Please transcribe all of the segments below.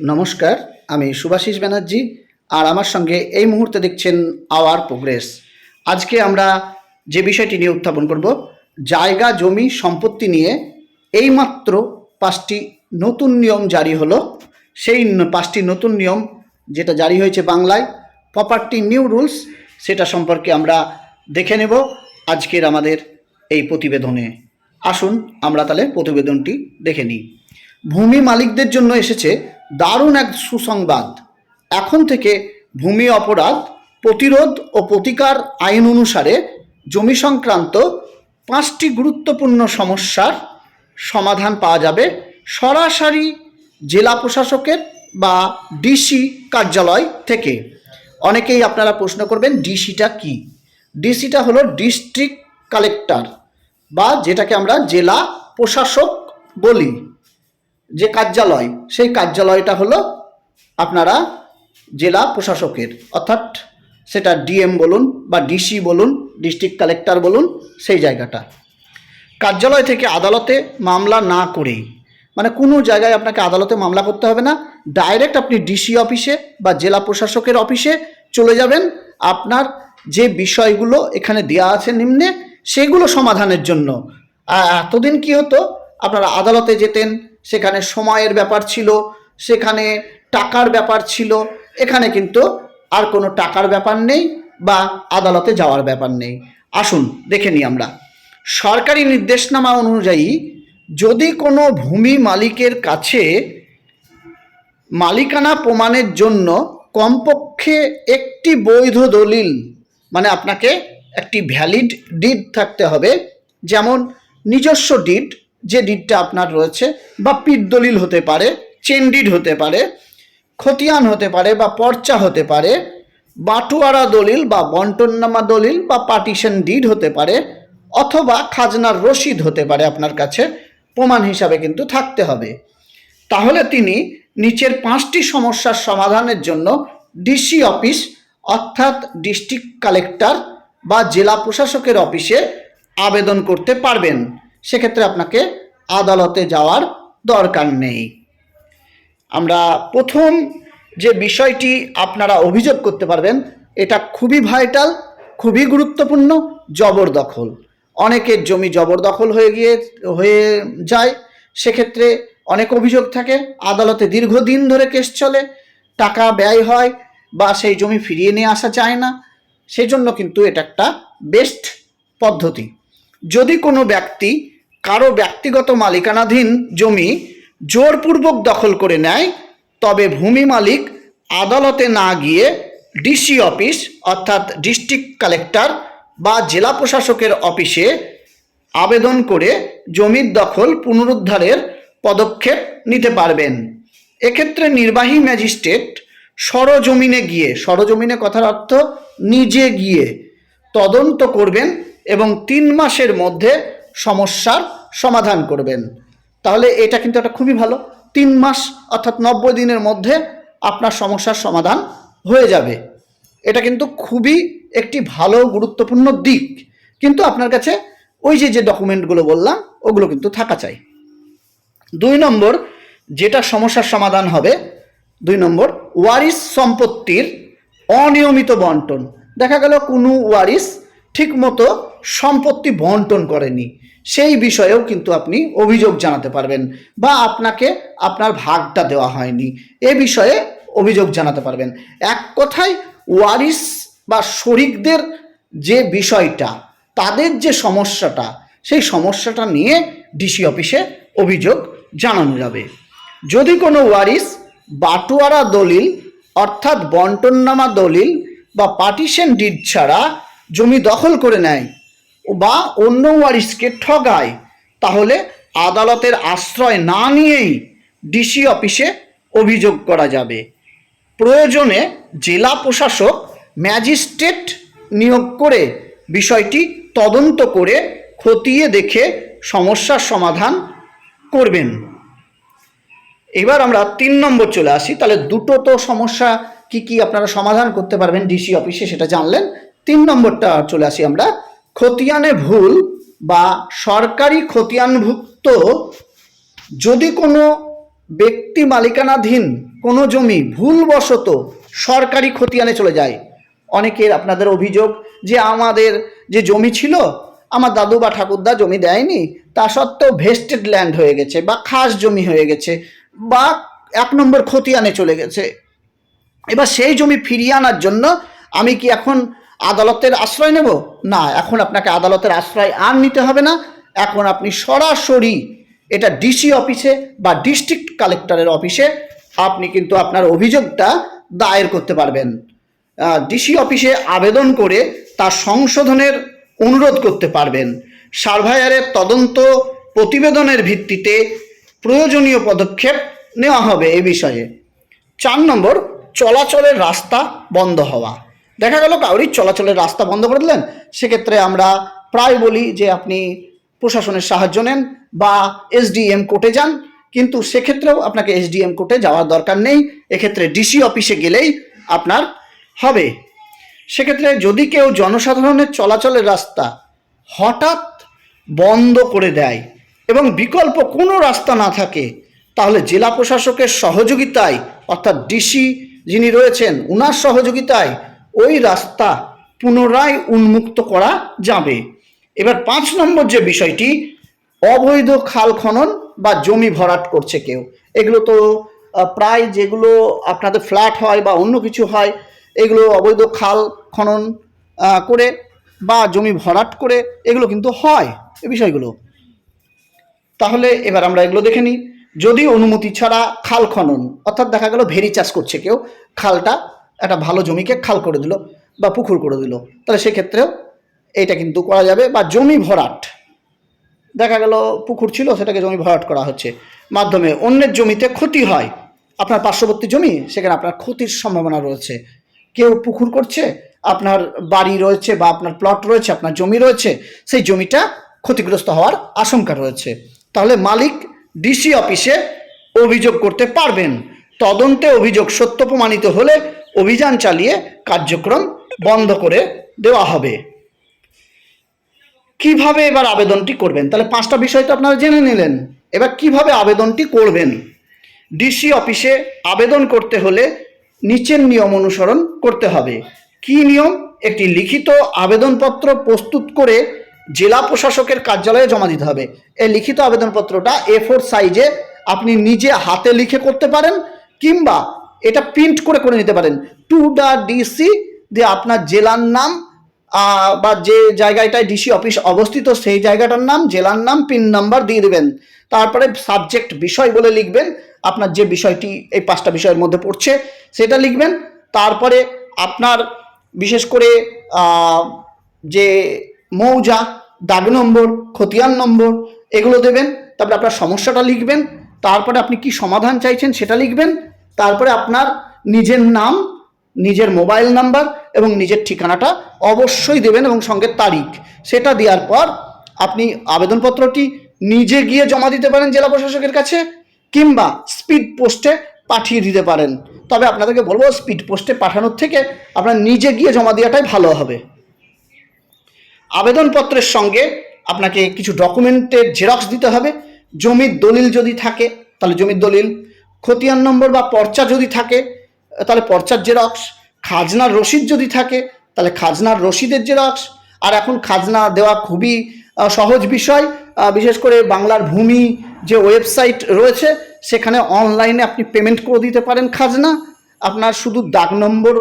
নমস্কার, আমি সুভাষিস ব্যানার্জি আর আমার সঙ্গে এই মুহূর্তে দেখছেন আওয়ার প্রোগ্রেস। আজকে আমরা যে বিষয়টি নিয়ে উত্থাপন করব, জায়গা, জমি, সম্পত্তি নিয়ে এইমাত্র পাঁচটি নতুন নিয়ম জারি হলো। সেই পাঁচটি নতুন নিয়ম যেটা জারি হয়েছে বাংলায় প্রপার্টি নিউ রুলস সেটা সম্পর্কে আমরা দেখে নেব আজকের আমাদের এই প্রতিবেদনে। আসুন আমরা তাহলে প্রতিবেদনটি দেখে নিই। ভূমি মালিকদের জন্য এসেছে দারুণ এক সুসংবাদ। এখন থেকে ভূমি অপরাধ, প্রতিরোধ ও প্রতিকার আইন অনুসারে জমি সংক্রান্ত পাঁচটি গুরুত্বপূর্ণ সমস্যার সমাধান পাওয়া যাবে সরাসরি জেলা প্রশাসকের বা ডিসি কার্যালয় থেকে। অনেকেই আপনারা প্রশ্ন করবেন, ডিসিটা কি? ডিসিটা হলো ডিস্ট্রিক্ট কালেক্টর বা যেটাকে আমরা জেলা প্রশাসক বলি। যে কার্যালয়, সেই কার্যালয়টা হলো আপনারা জেলা প্রশাসকের। অর্থাৎ সেটা ডিএম বলুন বা ডিসি বলুন, ডিস্ট্রিক্ট কালেক্টর বলুন, সেই জায়গাটা। কার্যালয় থেকে আদালতে মামলা না করেই মানে কোনো জায়গায় আপনাকে আদালতে মামলা করতে হবে না। ডাইরেক্ট আপনি ডিসি অফিসে বা জেলা প্রশাসকের অফিসে চলে যাবেন। আপনার যে বিষয়গুলো এখানে দেওয়া আছে নিম্নে, সেগুলো সমাধানের জন্য। এতদিন কি হতো? আপনারা আদালতে যেতেন সেখানে সময়ের ব্যাপার ছিল, সেখানে টাকার ব্যাপার ছিল, এখানে কিন্তু আর কোনো টাকার ব্যাপার নেই বা আদালতে যাওয়ার ব্যাপার নেই। আসুন, দেখে নিই আমরা। সরকারি নির্দেশনামা অনুযায়ী যদি কোনো ভূমি মালিকের কাছে মালিকানা প্রমাণের জন্য কমপক্ষে একটি বৈধ দলিল মানে আপনাকে একটি ভ্যালিড ডিড থাকতে হবে, যেমন নিজস্ব ডিড যে ডিডটা আপনার রয়েছে, বা পিট দলিল হতে পারে, চেন ডিড হতে পারে, খতিয়ান হতে পারে, বা পর্চা হতে পারে, বাটুয়ারা দলিল, বা বন্টননামা দলিল, বা পার্টিশন ডিড হতে পারে, অথবা খাজনার রসিদ হতে পারে আপনার কাছে, প্রমাণ হিসাবে কিন্তু থাকতে হবে। তাহলে তিনি নিচের পাঁচটি সমস্যার সমাধানের জন্য ডিসি অফিস, অর্থাৎ ডিস্ট্রিক্ট কালেক্টর, বা জেলা প্রশাসকের অফিসে আবেদন করতে পারবেন। সেক্ষেত্রে আপনাকে আদালতে যাওয়ার দরকার নেই। আমরা প্রথম যে বিষয়টি আপনারা অভিযোগ করতে পারবেন, এটা খুবই ভাইটাল খুবই গুরুত্বপূর্ণ, জবরদখল। অনেকের জমি জবরদখল হয়ে গিয়ে, হয়ে যায়, সেক্ষেত্রে অনেক অভিযোগ থাকে, আদালতে দীর্ঘদিন ধরে কেস চলে, টাকা ব্যয় হয় বা সেই জমি ফিরিয়ে নিয়ে আসা যায় না সেই জন্য কিন্তু এটা একটা বেস্ট পদ্ধতি। যদি কোনো ব্যক্তি কারও ব্যক্তিগত মালিকানাধীন জমি জোরপূর্বক দখল করে নেয়, তবে ভূমি মালিক আদালতে না গিয়ে ডিসি অফিস অর্থাৎ ডিস্ট্রিক্ট কালেক্টর বা জেলা প্রশাসকের অফিসে আবেদন করে জমির দখল পুনরুদ্ধারের পদক্ষেপ নিতে পারবেন। এক্ষেত্রে নির্বাহী ম্যাজিস্ট্রেট সরজমিনে গিয়ে, সরজমিনে কথার অর্থ নিজে গিয়ে তদন্ত করবেন এবং তিন মাসের মধ্যে সমস্যার সমাধান করবেন। তাহলে এটা কিন্তু একটা খুবই ভালো। তিন মাস অর্থাৎ নব্বই দিনের মধ্যে আপনার সমস্যার সমাধান হয়ে যাবে। এটা কিন্তু খুবই একটি ভালো, গুরুত্বপূর্ণ দিক। কিন্তু আপনার কাছে ওই যে যে ডকুমেন্টগুলো বললাম, ওগুলো কিন্তু থাকা চাই। দুই নম্বর, যেটা সমস্যার সমাধান হবে, দুই নম্বর ওয়ারিস সম্পত্তির অনিয়মিত বন্টন। দেখা গেল কোনো ওয়ারিস ঠিকমতো সম্পত্তি বন্টন করেনি সেই বিষয়েও কিন্তু আপনি অভিযোগ জানাতে পারবেন বা আপনাকে আপনার ভাগটা দেওয়া হয়নি। এ বিষয়ে অভিযোগ জানাতে পারবেন। এক কথায় ওয়ারিস বা শরিকদের যে বিষয়টা, তাদের যে সমস্যাটা, সেই সমস্যাটা নিয়ে ডিসি অফিসে অভিযোগ জানানো যাবে। যদি কোনো ওয়ারিস বাটোয়ারা দলিল, অর্থাৎ বন্টননামা দলিল বা পার্টিশন ডিড ছাড়া জমি দখল করে নেয় বা অন্য ওয়ারিসকে ঠগায়, তাহলে আদালতের আশ্রয় না নিয়েই ডিসি অফিসে অভিযোগ করা যাবে। প্রয়োজনে জেলা প্রশাসক ম্যাজিস্ট্রেট নিয়োগ করে বিষয়টি তদন্ত করে খতিয়ে দেখে সমস্যার সমাধান করবেন। এবার আমরা তিন নম্বর চলে আসি। তাহলে দুটো তো সমস্যা, কি কি আপনারা সমাধান করতে পারবেন ডিসি অফিসে সেটা জানলেন। তিন নম্বরটা চলে আসি আমরা। খতিয়ানে ভুল বা সরকারি খতিয়ানভুক্ত যদি কোনো ব্যক্তি মালিকানাধীন কোনো জমি ভুলবশত সরকারি খতিয়ানে চলে যায়, অনেকের আপনাদের অভিযোগ যে আমাদের যে জমি ছিল, আমার দাদু বা ঠাকুরদা জমি দেয়নি, তা সত্ত্বেও ভেস্টেড ল্যান্ড হয়ে গেছে বা খাস জমি হয়ে গেছে বা এক নম্বর খতিয়ানে চলে গেছে। এবার সেই জমি ফিরিয়ে আনার জন্য আমি কি এখন আদালতের আশ্রয় নেব? না, এখন আপনাকে আদালতের আশ্রয় আর নিতে হবে না। এখন আপনি সরাসরি এটা ডিসি অফিসে বা ডিস্ট্রিক্ট কালেক্টরের অফিসে আপনি কিন্তু আপনার অভিযোগটা দায়ের করতে পারবেন। ডিসি অফিসে আবেদন করে তার সংশোধনের অনুরোধ করতে পারবেন। সার্ভায়ারের তদন্ত প্রতিবেদনের ভিত্তিতে প্রয়োজনীয় পদক্ষেপ নেওয়া হবে এ বিষয়ে। চার নম্বর, চলাচলের রাস্তা বন্ধ হওয়া। দেখা গেল কাউরির চলাচলের রাস্তা বন্ধ করে দিলেন। সেক্ষেত্রে আমরা প্রায় বলি যে আপনি প্রশাসনের সাহায্য নেন বা এসডিএম কোর্টে যান। কিন্তু সেক্ষেত্রেও আপনাকে এসডিএম কোর্টে যাওয়ার দরকার নেই। এক্ষেত্রে ডিসি অফিসে গেলেই আপনার হবে। সেক্ষেত্রে যদি কেউ জনসাধারণের চলাচলের রাস্তা হঠাৎ বন্ধ করে দেয় এবং বিকল্প কোনো রাস্তা না থাকে, তাহলে জেলা প্রশাসকের সহযোগিতায়, অর্থাৎ ডিসি যিনি রয়েছেন, উনার সহযোগিতায় ওই রাস্তা পুনরায় উন্মুক্ত করা যাবে। এবার পাঁচ নম্বর যে বিষয়টি, অবৈধ খাল খনন বা জমি ভরাট করছে কেউ। এগুলো তো প্রায় যেগুলো আপনাদের ফ্ল্যাট হয় বা অন্য কিছু হয়, এগুলো অবৈধ খাল খনন করে বা জমি ভরাট করে এগুলো কিন্তু হয় এই বিষয়গুলো। তাহলে এবার আমরা এগুলো দেখে নিই। যদি অনুমতি ছাড়া খাল খনন, অর্থাৎ দেখা গেল ভেরি চাষ করছে কেউ, খালটা একটা ভালো জমিকে খাল করে দিল বা পুকুর করে দিল। তাহলে সেক্ষেত্রেও এইটা কিন্তু করা যাবে বা জমি ভরাট। দেখা গেল পুকুর ছিল, সেটাকে জমি ভরাট করা হচ্ছে। মাধ্যমে অন্যের জমিতে ক্ষতি হয়। আপনার পার্শ্ববর্তী জমি, সেখানে আপনার ক্ষতির সম্ভাবনা রয়েছে। কেউ পুকুর করছে, আপনার বাড়ি রয়েছে বা আপনার প্লট রয়েছে, আপনার জমি রয়েছে, সেই জমিটা ক্ষতিগ্রস্ত হওয়ার আশঙ্কা রয়েছে। তাহলে মালিক ডিসি অফিসে অভিযোগ করতে পারবেন। তদন্তে অভিযোগ সত্য প্রমাণিত হলে অভিযান চালিয়ে কার্যক্রম বন্ধ করে দেওয়া হবে। কীভাবে এবার আবেদনটি করবেন? তাহলে পাঁচটা বিষয় তো আপনারা জেনে নিলেন। এবার কীভাবে আবেদনটি করবেন? ডিসি অফিসে আবেদন করতে হলে নিচের নিয়ম অনুসরণ করতে হবে। কি নিয়ম? একটি লিখিত আবেদনপত্র প্রস্তুত করে জেলা প্রশাসকের কার্যালয়ে জমা দিতে হবে। এই লিখিত আবেদনপত্রটা এ ফোর সাইজে আপনি নিজে হাতে লিখে করতে পারেন কিংবা এটা প্রিন্ট করে করে নিতে পারেন। টু দ্য ডিসি দিয়ে আপনার জেলার নাম বা যে জায়গাটায় ডিসি অফিস অবস্থিত, সেই জায়গাটার নাম, জেলার নাম পিন নাম্বার দিয়ে দেবেন। তারপরে সাবজেক্ট বিষয় বলে লিখবেন। আপনার যে বিষয়টি এই পাঁচটা বিষয়ের মধ্যে পড়ছে, সেটা লিখবেন। তারপরে আপনার বিশেষ করে যে মৌজা, দাগ নম্বর, খতিয়ান নম্বর, এগুলো দেবেন। তারপরে আপনার সমস্যাটা লিখবেন। তারপরে আপনি কি সমাধান চাইছেন সেটা লিখবেন। তারপরে আপনার নিজের নাম, নিজের মোবাইল নাম্বার এবং নিজের ঠিকানাটা অবশ্যই দেবেন এবং সঙ্গে তারিখ। সেটা দেওয়ার পর আপনি আবেদনপত্রটি নিজে গিয়ে জমা দিতে পারেন জেলা প্রশাসকের কাছে কিংবা স্পিড পোস্টে পাঠিয়ে দিতে পারেন। তবে আপনাদেরকে বলব, স্পিড পোস্টে পাঠানোর থেকে আপনার নিজে গিয়ে জমা দেওয়াটাই ভালো হবে। আবেদনপত্রের সঙ্গে আপনাকে কিছু ডকুমেন্টের জেরক্স দিতে হবে। জমির দলিল যদি থাকে, তাহলে জমির দলিল খতিয়ান নম্বর বা পর্চা যদি থাকে, তাহলে পর্চার জেরক্স, খাজনার রসিদ যদি থাকে, তাহলে খাজনার রসিদের জেরক্স। আর এখন খাজনা দেওয়া খুবই সহজ বিষয় বিশেষ করে বাংলার ভূমি যে ওয়েবসাইট রয়েছে, সেখানে অনলাইনে আপনি পেমেন্ট করে দিতে পারেন খাজনা। আপনার শুধু দাগ নম্বর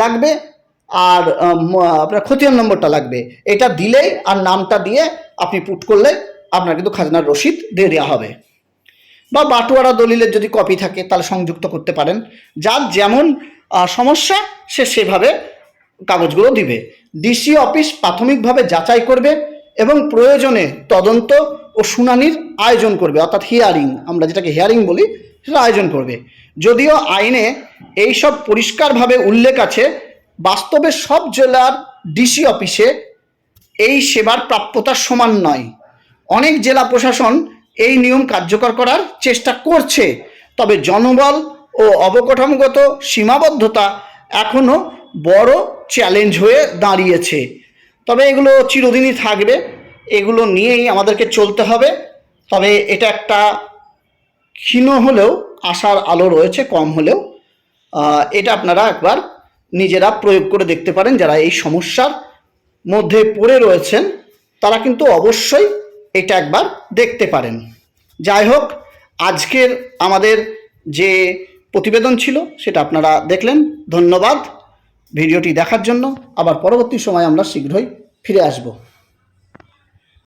লাগবে আর আপনার খতিয়ান নম্বরটা লাগবে। এটা দিলেই আর নামটা দিয়ে আপনি পুট করলে আপনার কিন্তু খাজনার রসিদ দিয়ে দেওয়া হবে। বা বাটোয়ারা দলিলের যদি কপি থাকে, তাহলে সংযুক্ত করতে পারেন। যার যেমন সমস্যা, সে সেভাবে কাগজগুলো দিবে। ডিসি অফিস প্রাথমিকভাবে যাচাই করবে এবং প্রয়োজনে তদন্ত ও শুনানির আয়োজন করবে। অর্থাৎ হিয়ারিং আমরা যেটাকে হিয়ারিং বলি, সেটা আয়োজন করবে। যদিও আইনে এইসব পরিষ্কারভাবে উল্লেখ আছে, বাস্তবে সব জেলার ডিসি অফিসে এই সেবার প্রাপ্যতা সমান নয়। অনেক জেলা প্রশাসন এই নিয়ম কার্যকর করার চেষ্টা করছে। তবে জনবল ও অবকাঠামোগত সীমাবদ্ধতা এখনও বড় চ্যালেঞ্জ হয়ে দাঁড়িয়েছে। তবে এগুলো চিরদিনই থাকবে। এগুলো নিয়েই আমাদেরকে চলতে হবে। তবে এটা একটা ক্ষীণ হলেও, আশার আলো রয়েছে, কম হলেও এটা আপনারা একবার নিজেরা প্রয়োগ করে দেখতে পারেন। যারা এই সমস্যার মধ্যে পড়ে রয়েছেন, তারা কিন্তু অবশ্যই এটা একবার দেখতে পারেন। যাই হোক, আজকের আমাদের যে প্রতিবেদন ছিল, সেটা আপনারা দেখলেন। ধন্যবাদ। ভিডিওটি দেখার জন্য। আবার পরবর্তী সময় আমরা শীঘ্রই ফিরে আসব।